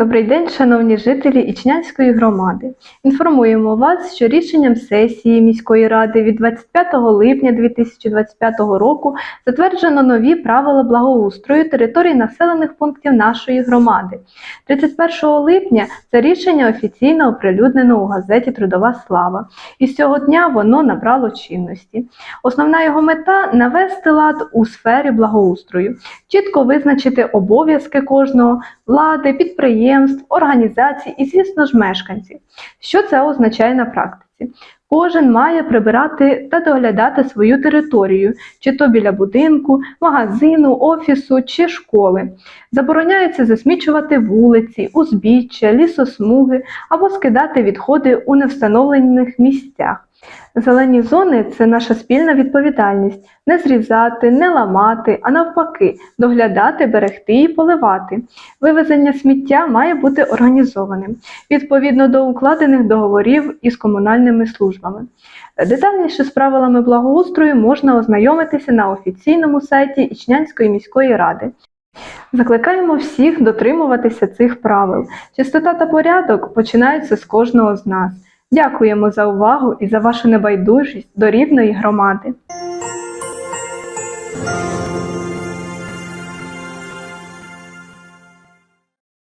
Добрий день, шановні жителі Ічнянської громади. Інформуємо вас, що рішенням сесії міської ради від 25 липня 2025 року затверджено нові правила благоустрою територій населених пунктів нашої громади. 31 липня це рішення офіційно оприлюднено у газеті Трудова слава, і з цього дня воно набрало чинності. Основна його мета навести лад у сфері благоустрою, чітко визначити обов'язки кожного влади, підприємств, організацій і, звісно ж, мешканців. Що це означає на практиці? Кожен має прибирати та доглядати свою територію, чи то біля будинку, магазину, офісу чи школи. Забороняється засмічувати вулиці, узбіччя, лісосмуги або скидати відходи у невстановлених місцях. Зелені зони це наша спільна відповідальність не зрізати, не ламати, а навпаки, доглядати, берегти і поливати. Вивезення сміття має бути організованим відповідно до укладених договорів із комунальними службами. Детальніше з правилами благоустрою можна ознайомитися на офіційному сайті Ічнянської міської ради. Закликаємо всіх дотримуватися цих правил. Чистота та порядок починаються з кожного з нас. Дякуємо за увагу і за вашу небайдужість до рідної громади.